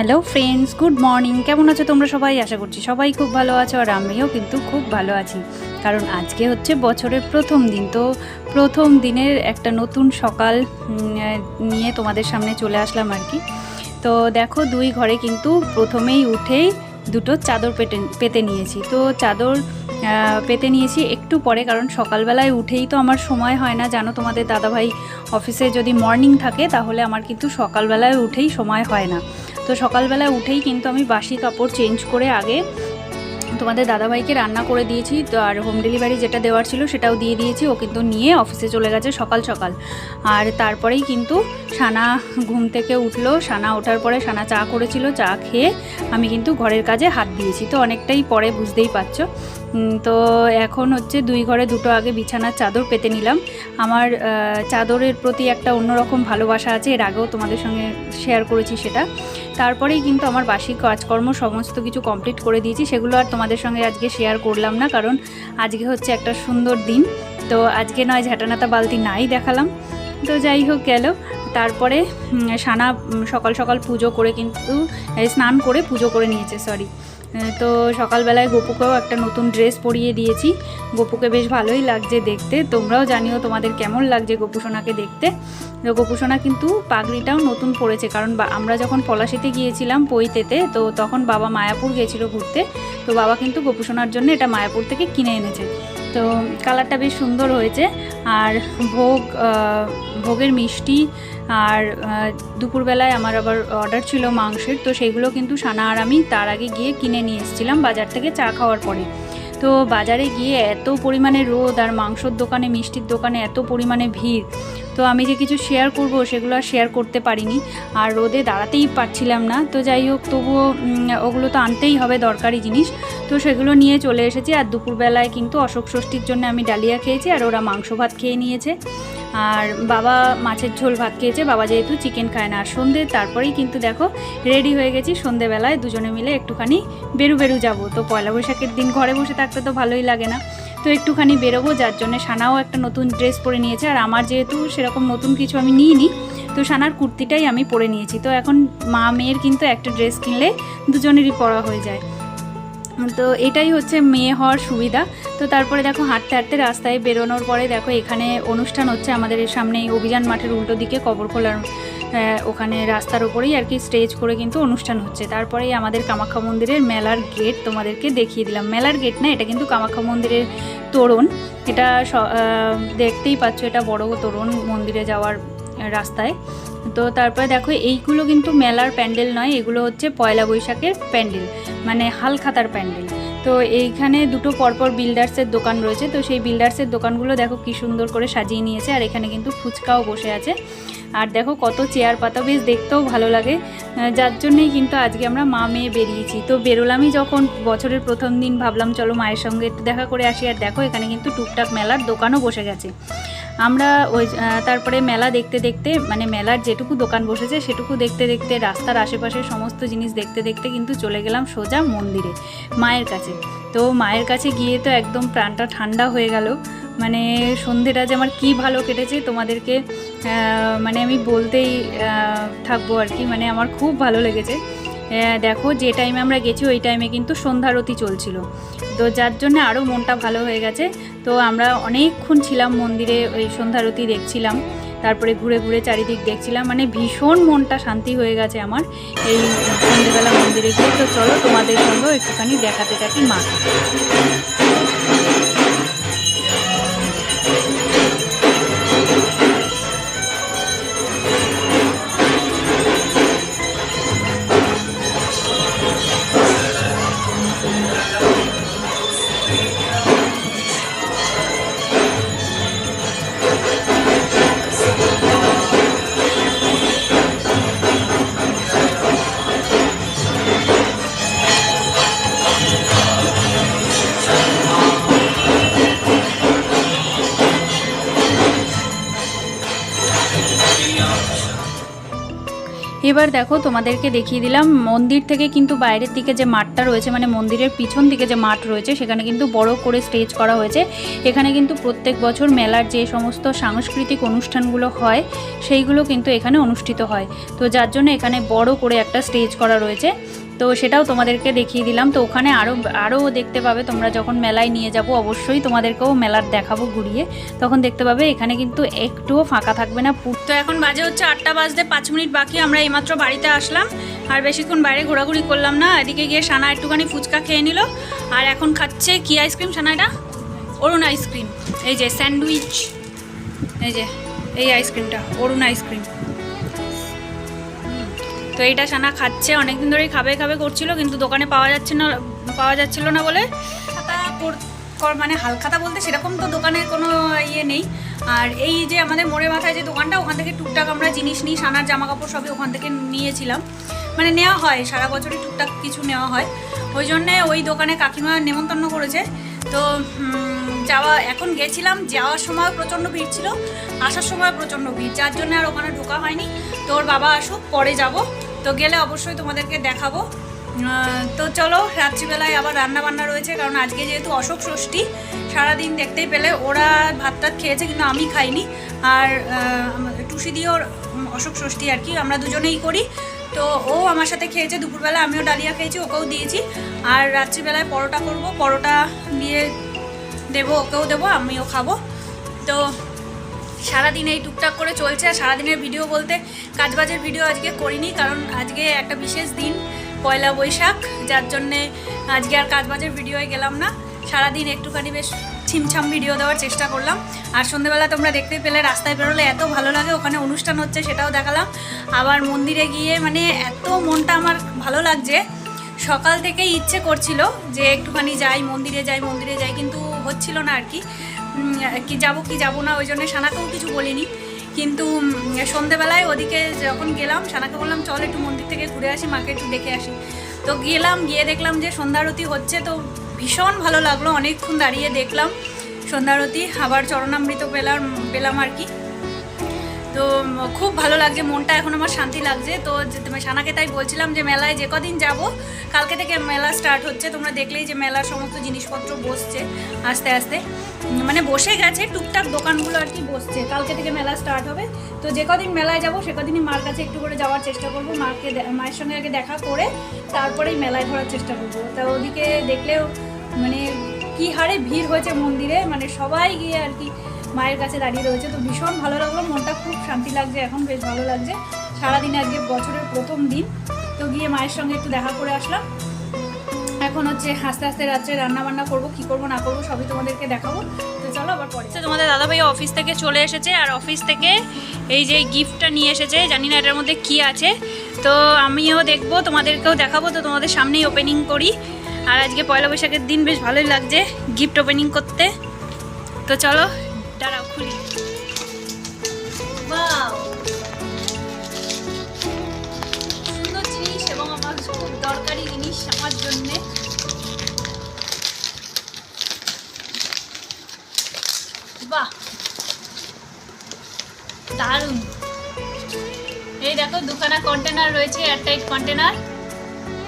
Hello friends good morning কেমন আছো তোমরা সবাই? আশা করছি সবাই খুব ভালো আছো আর আমিও কিন্তু খুব ভালো আছি। কারণ আজকে হচ্ছে বছরের প্রথম দিন। তো প্রথম দিনের একটা নতুন সকাল নিয়ে তোমাদের সামনে চলে আসলাম আর কি। তো দেখো, দুই ঘরে কিন্তু প্রথমেই উঠেই দুটো চাদর পেতে পেতে নিয়েছি। তো চাদর পেতে নিয়েছি একটু পরে, কারণ সকালবেলায় উঠেই তো আমার সময় হয় না। জানো তোমাদের দাদাভাই অফিসে যদি মর্নিং থাকে, তাহলে আমার কিন্তু সকালবেলায় উঠেই সময় হয় না। তো সকালবেলায় উঠেই কিন্তু আমি বাসি কাপড় চেঞ্জ করে আগে তোমাদের দাদাভাইকে রান্না করে দিয়েছি, তো আর হোম ডেলিভারি যেটা দেওয়ার ছিল সেটাও দিয়ে দিয়েছি। ও কিন্তু নিয়ে অফিসে চলে গেছে সকাল সকাল। আর তারপরেই কিন্তু সানা ঘুম থেকে উঠল। সানা ওঠার পরে সানা চা করেছিল, চা খেয়ে আমি কিন্তু ঘরের কাজে হাত দিয়েছি। তো অনেকটাই পরে বুঝতেই পারছ। তো এখন হচ্ছে দুই ঘরে দুটো আগে বিছানার চাদর পেতে নিলাম। আমার চাদরের প্রতি একটা অন্যরকম ভালোবাসা আছে, এর আগেও তোমাদের সঙ্গে শেয়ার করেছি সেটা। তারপরেই কিন্তু আমার বাসি কাজকর্ম সমস্ত কিছু কমপ্লিট করে দিয়েছি, সেগুলো আর তোমাদের সঙ্গে আজকে শেয়ার করলাম না, কারণ আজকে হচ্ছে একটা সুন্দর দিন। তো আজকে নয়, ঝাঁটানাতা বালতি নাই দেখালাম। তো যাই হোক গেল। তারপরে সানা সকাল সকাল পুজো করে কিন্তু স্নান করে পুজো করে নিয়েছে সরি তো সকালবেলায় গোপুকেও একটা নতুন ড্রেস পরিয়ে দিয়েছি। গোপুকে বেশ ভালোই লাগছে দেখতে। তোমরাও জানিও তোমাদের কেমন লাগছে গোপুসোনাকে দেখতে। তো গোপুসোনা কিন্তু পাগড়িটাও নতুন পড়েছে কারণ আমরা যখন পলাশিতে গিয়েছিলাম পৈতেতে, তো তখন বাবা মায়াপুর গিয়েছিল ঘুরতে। তো বাবা কিন্তু গোপুসোনার জন্য এটা মায়াপুর থেকে কিনে এনেছে। তো কালারটা বেশ সুন্দর হয়েছে। আর ভোগ ভোগের মিষ্টি আর দুপুরবেলায় আমার আবার অর্ডার ছিল মাংসের, তো সেগুলো কিন্তু সানা আর আমি তার আগে গিয়ে কিনে নিয়ে এসেছিলাম বাজার থেকে চা খাওয়ার পরে। তো বাজারে গিয়ে এত পরিমাণে রোদ আর মাংসর দোকানে, মিষ্টির দোকানে এত পরিমাণে ভিড়, তো আমি যে কিছু শেয়ার করব সেগুলো আর শেয়ার করতে পারিনি। আর রোদে দাঁড়াতেই পারছিলাম না, তো যাই হোক তবুও ওগুলো তো আনতেই হবে দরকারি জিনিস। তো সেগুলো নিয়ে চলে এসেছি আর দুপুরবেলায় কিন্তু অশোক ষষ্ঠীর জন্য আমি ডালিয়া খেয়েছি আর ওরা মাংস ভাত খেয়ে নিয়েছে। আর বাবা মাছের ঝোল ভাত খেয়েছে, বাবা যেহেতু চিকেন খায় না। আর সন্ধে, তারপরেই কিন্তু দেখো রেডি হয়ে গেছি সন্ধেবেলায়, দুজনে মিলে একটুখানি বেরু বেরু যাব। তো পয়লা বৈশাখের দিন ঘরে বসে থাকতে তো ভালোই লাগে না। তো একটুখানি বেরোবো, যার জন্য সানাও একটা নতুন ড্রেস পরে নিয়েছে। আর আমার যেহেতু সেরকম নতুন কিছু আমি নিইনি, তো সানার কুর্তিটাই আমি পরে নিয়েছি। তো এখন মা, মেয়ের কিন্তু একটা ড্রেস কিনলে দুজনেরই পরা হয়ে যায়। তো এটাই হচ্ছে মেয়ে হওয়ার সুবিধা। তো তারপরে দেখো হাঁটতে হাঁটতে রাস্তায় বেরোনোর পরে দেখো এখানে অনুষ্ঠান হচ্ছে আমাদের সামনে অভিযান মাঠের উল্টো দিকে কবর খোলার ওখানে রাস্তার ওপরেই আর কি স্টেজ করে কিন্তু অনুষ্ঠান হচ্ছে। তারপরেই আমাদের কামাখ্যা মন্দিরের মেলার গেট তোমাদেরকে দেখিয়ে দিলাম। মেলার গেট না, এটা কিন্তু কামাখ্যা মন্দিরের তোরণ। এটা দেখতেই পাচ্ছ এটা বড় তোরণ মন্দিরে যাওয়ার রাস্তায়। তো তারপরে দেখো, এইগুলো কিন্তু মেলার প্যান্ডেল নয়, এগুলো হচ্ছে পয়লা বৈশাখের প্যান্ডেল মানে হালখাতার প্যান্ডেল। তো এইখানে দুটো পরপর বিল্ডার্সের দোকান রয়েছে, তো সেই বিল্ডার্সের দোকানগুলো দেখো কি সুন্দর করে সাজিয়ে নিয়েছে, আর এখানে কিন্তু ফুচকাও বসে আছে। আর দেখো কত চেয়ার পাতা, বেশ দেখতেও ভালো লাগে। যার জন্যই কিন্তু আজকে আমরা মা মেয়ে বেরিয়েছি। তো বেরোলামই যখন বছরের প্রথম দিন, ভাবলাম চলো মায়ের সঙ্গে একটু দেখা করে আসি। আর দেখো, এখানে কিন্তু টুকটাক মেলার দোকানও বসে গেছে। আমরা ওই তারপরে মেলা দেখতে দেখতে মানে মেলার যেটুকু দোকান বসেছে, সেটুকু দেখতে দেখতে, রাস্তার আশেপাশে সমস্ত জিনিস দেখতে দেখতে কিন্তু চলে গেলাম সোজা মন্দিরে, মায়ের কাছে। তো মায়ের কাছে গিয়ে তো একদম প্রাণটা ঠান্ডা হয়ে গেল। মানে সন্ধেটা যে আমার কী ভালো কেটেছে, তোমাদেরকে মানে আমি বলতেই থাকব আর কি মানে আমার খুব ভালো লেগেছে। দেখো যে টাইমে আমরা গেছি, ওই টাইমে কিন্তু সন্ধ্যারতি চলছিল। তো যার জন্য আরও মনটা ভালো হয়ে গেছে। তো আমরা অনেকক্ষণ ছিলাম মন্দিরে, ওই সন্ধ্যারতি দেখছিলাম। তারপরে ঘুরে ঘুরে চারিদিক দেখছিলাম। মানে ভীষণ মনটা শান্তি হয়ে গেছে আমার এই সন্ধ্যেবেলা মন্দিরে গিয়ে। তো চলো তোমাদের সঙ্গে একটুখানি দেখাতে থাকি মা এবার দেখো, তোমাদেরকে দেখিয়ে দিলাম, মন্দির থেকে কিন্তু বাইরের দিকে যে মাঠটা রয়েছে মানে মন্দিরের পিছন দিকে যে মাঠ রয়েছে, সেখানে কিন্তু বড় করে স্টেজ করা হয়েছে। এখানে কিন্তু প্রত্যেক বছর মেলার যে সমস্ত সাংস্কৃতিক অনুষ্ঠানগুলো হয়, সেইগুলো কিন্তু এখানে অনুষ্ঠিত হয়। তো যার জন্য এখানে বড় করে একটা স্টেজ করা রয়েছে। তো সেটাও তোমাদেরকে দেখিয়ে দিলাম। তো ওখানে আরও আরও দেখতে পাবে তোমরা যখন মেলায় নিয়ে যাব, অবশ্যই তোমাদেরকেও মেলার দেখাবো ঘুরিয়ে। তখন দেখতে পাবে এখানে কিন্তু একটুও ফাঁকা থাকবে না। তো এখন বাজে হচ্ছে আটটা বাজতে পাঁচ মিনিট বাকি, আমরা এইমাত্র বাড়িতে আসলাম। আর বেশিক্ষণ বাইরে ঘোরাঘুরি করলাম না। এদিকে গিয়ে সানা একটুখানি ফুচকা খেয়ে নিল। আর এখন খাচ্ছে কি আইসক্রিম সানা এটা? Arun ice cream. এই যে স্যান্ডউইচ। এই যে, এই আইসক্রিমটা, অরুণ আইসক্রিম। তো এইটা সানা খাচ্ছে, অনেকদিন ধরেই খাবে খাবে করছিল, কিন্তু দোকানে পাওয়া যাচ্ছে না, পাওয়া যাচ্ছিল না বলে। মানে হালখাতা বলতে সেরকম তো দোকানের কোনো ইয়ে নেই। আর এই যে আমাদের মোড়ে মাথায় যে দোকানটা, ওখান থেকে টুকটাক আমরা জিনিস নিই, সানার জামা কাপড় সবই ওখান থেকে নিয়েছিলাম। মানে নেওয়া হয়, সারা বছরই টুকটাক কিছু নেওয়া হয়। ওই জন্যে ওই দোকানে কাকিমা নেমন্তন্ন করেছে। তো যাওয়া, এখন গেছিলাম, যাওয়ার সময় প্রচণ্ড ভিড় ছিল, আসার সময় প্রচণ্ড ভিড়, যার জন্য আর ওখানে ঢোকা হয়নি। তো ওর বাবা আসুক, পরে যাব। তো গেলে অবশ্যই তোমাদেরকে দেখাবো। তো চলো, রাত্রিবেলায় আবার রান্না বান্না রয়েছে, কারণ আজকে যেহেতু অশোক ষষ্ঠী, সারাদিন দেখতেই পেলে ওরা ভাত টাত খেয়েছে, কিন্তু আমি খাইনি। আর টুসি দিয়ে ওর অশোক ষষ্ঠী আর কি, আমরা দুজনেই করি। তো ও আমার সাথে খেয়েছে দুপুরবেলা, আমিও ডালিয়া খেয়েছি, ওকেও দিয়েছি। আর রাত্রিবেলায় পরোটা করব, পরোটা দিয়ে দেবো, ওকেও দেবো, আমিও খাব। তো সারাদিন এই টুকটাক করে চলছে আর সারাদিনের ভিডিও বলতে কাজবাজের ভিডিও আজকে করিনি, কারণ আজকে একটা বিশেষ দিন, পয়লা বৈশাখ, যার জন্যে আজকে আর কাজবাজের ভিডিওয়ে গেলাম না। সারাদিন একটুখানি বেশ ছিমছাম ভিডিও দেওয়ার চেষ্টা করলাম। আর সন্ধেবেলা তোমরা দেখতে পেলে রাস্তায় বেরোলে এত ভালো লাগে, ওখানে অনুষ্ঠান হচ্ছে সেটাও দেখালাম। আবার মন্দিরে গিয়ে মানে এত মনটা আমার ভালো লাগছে। সকাল থেকেই ইচ্ছে করছিল যে একটুখানি যাই, মন্দিরে যাই মন্দিরে যাই, কিন্তু হচ্ছিল না আর কি। কি যাব কি যাব না, ওই জন্য সানাকেও কিছু বলিনি। কিন্তু সন্ধেবেলায় ওদিকে যখন গেলাম সানাকে বললাম, চল একটু মন্দির থেকে ঘুরে আসি, মাকে একটু দেখে আসি। তো গেলাম, গিয়ে দেখলাম যে সন্ধ্যারতি হচ্ছে, তো ভীষণ ভালো লাগল। অনেকক্ষণ দাঁড়িয়ে দেখলাম সন্ধ্যারতি, আবার চরণামৃত পেলাম পেলাম আর কি। তো খুব ভালো লাগছে, মনটা এখন আমার শান্তি লাগছে। তো সানাকে তাই বলছিলাম যে মেলায় যে কদিন যাব, কালকে থেকে মেলা স্টার্ট হচ্ছে, তোমরা দেখলেই যে মেলার সমস্ত জিনিসপত্র বসছে আস্তে আস্তে। মানে বসে গেছে, টুকটাক দোকানগুলো আর কি বসছে। কালকে থেকে মেলা স্টার্ট হবে। তো যে কদিন মেলায় যাব, সে কদিনই মার কাছে একটু করে যাওয়ার চেষ্টা করব, মাকে মায়ের সঙ্গে আগে দেখা করে তারপরেই মেলায় ঘোরার চেষ্টা করব। তা ওদিকে দেখলেও মানে কি হারে ভিড় হয়েছে মন্দিরে মানে সবাই গিয়ে আর কি মায়ের কাছে দাঁড়িয়ে রয়েছে। তো ভীষণ ভালো লাগল, মনটা খুব শান্তি লাগছে, এখন বেশ ভালো লাগছে। সারাদিন আজকে বছরের প্রথম দিন। তো গিয়ে মায়ের সঙ্গে একটু দেখা করে আসলাম। এখন হচ্ছে আস্তে আস্তে রাত্রে রান্না বান্না করব, কি করব, না করব, সবই তোমাদেরকে দেখাবো। তো চলো আবার পরে। তোমাদের দাদাভাই অফিস থেকে চলে এসেছে, আর অফিস থেকে এই যে গিফটটা নিয়ে এসেছে, জানি না এটার মধ্যে কি আছে। তো আমিও দেখব, তোমাদেরকেও দেখাবো, তো তোমাদের সামনেই ওপেনিং করি। আর আজকে পয়লা বৈশাখের দিন বেশ ভালোই লাগছে গিফট ওপেনিং করতে। তো চলো খুলি সুন্দর জিনিস এবং আমার খুব দরকারি জিনিস আমার জন্যে। বাহ! দারুণ। এই দেখো, দুখানা কন্টেনার রয়েছে এয়ারটাইট কন্টেনার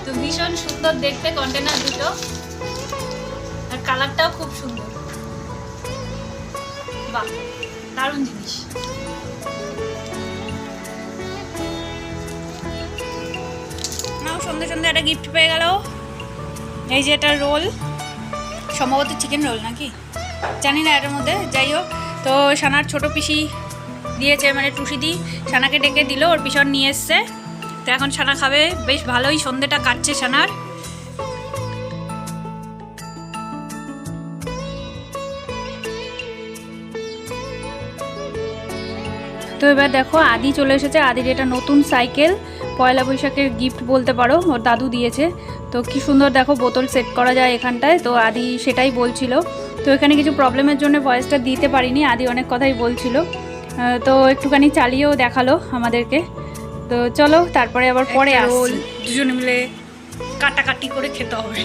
তো ভীষণ সুন্দর দেখতে কন্টেনার দুটো। আর কালারটাও খুব সুন্দর। দারুণ জিনিস। নাও, সন্ধে সন্ধে একটা গিফট পেয়ে গেল। এই যে এটা রোল সম্ভবত চিকেন রোল নাকি? জানি না এটার মধ্যে, যাই হোক। তো সানার ছোট পিসি দিয়েছে মানে টুসি দি, সানাকে ডেকে দিল, ওর পিছন নিয়ে এসছে। তো এখন সানা খাবে। বেশ ভালোই সন্ধেটা কাটছে সানার। তো এবার দেখো আদি চলে এসেছে। আদির এটা নতুন সাইকেল। পয়লা বৈশাখের গিফট বলতে পারো ওর দাদু দিয়েছে। তো কি সুন্দর দেখো বোতল সেট করা যায় এখানটায়। তো আদি সেটাই বলছিল। তো এখানে কিছু প্রবলেমের জন্য ভয়েসটা দিতে পারিনি আদি অনেক কথাই বলছিল। তো একটুখানি চালিয়েও দেখাল আমাদেরকে। তো চলো তারপরে আবার পরে আসছি। দুজনে মিলে কাটাকাটি করে খেতে হবে।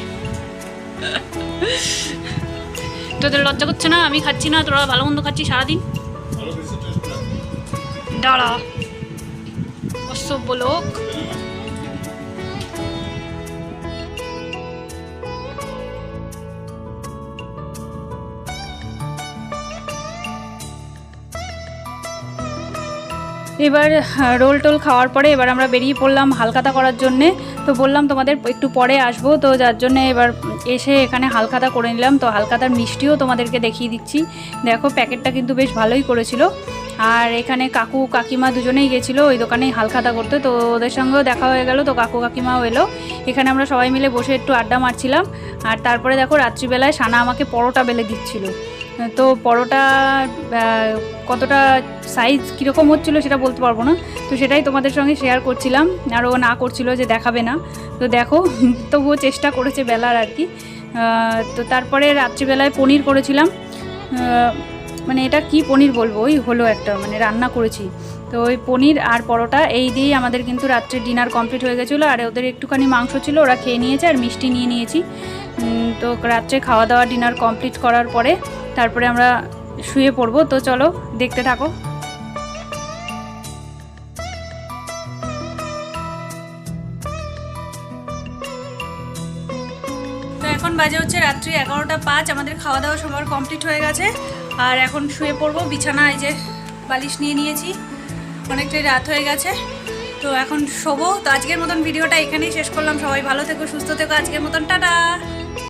তোদের লজ্জা করছে না? আমি খাচ্ছি না তোরা ভালো মন্দ খাচ্ছি সারাদিন? দাঁড়া অসভ্য এবার রোল টোল খাওয়ার পরে এবার আমরা বেরিয়ে পড়লাম হালখাতা করার জন্যে। তো বললাম তোমাদের একটু পরে আসব, তো যার জন্য এবার এসে এখানে হালখাতা করে নিলাম। তো হালখাতার মিষ্টিও তোমাদেরকে দেখিয়ে দিচ্ছি। দেখো, প্যাকেটটা কিন্তু বেশ ভালোই করেছিল। আর এখানে কাকু কাকিমা দুজনেই গেছিল ওই দোকানেই হালখাতা করতে, তো ওদের সঙ্গেও দেখা হয়ে গেল, তো কাকু কাকিমাও এলো। এখানে আমরা সবাই মিলে বসে একটু আড্ডা মারছিলাম। আর তারপরে দেখো রাত্রিবেলায় সানা আমাকে পরোটা বেলে দিচ্ছিল। তো পরোটা কতটা সাইজ কীরকম হচ্ছিল সেটা বলতে পারব না। তো সেটাই তোমাদের সঙ্গে শেয়ার করছিলাম। আর ও না করছিল যে দেখাবে না। তো দেখো, তবুও চেষ্টা করেছে বেলার আর কি। তো তারপরে রাত্রিবেলায় পনির করেছিলাম। মানে এটা কি পনির বলব? ওই হলো একটা মানে রান্না করেছি। তো ওই পনির আর পরোটা এই দিয়েই আমাদের কিন্তু রাত্রে ডিনার কমপ্লিট হয়ে গেছিল। আর ওদের একটুখানি মাংস ছিল, ওরা খেয়ে নিয়েছে আর মিষ্টি নিয়ে নিয়েছি। তো রাত্রে খাওয়া দাওয়া ডিনার কমপ্লিট করার পরে তারপরে আমরা শুয়ে পড়ব। তো চলো, দেখতে থাকো। বাজে হচ্ছে রাত্রি এগারোটা পাঁচ, আমাদের খাওয়া দাওয়া সবার কমপ্লিট হয়ে গেছে। আর এখন শুয়ে পড়ব। বিছানায় যে বালিশ নিয়ে নিয়েছি। অনেকটাই রাত হয়ে গেছে। তো এখন শোবো। তো আজকের মতন ভিডিওটা এখানেই শেষ করলাম। সবাই ভালো থেকো, সুস্থ থেকো। আজকের মতন টাটা!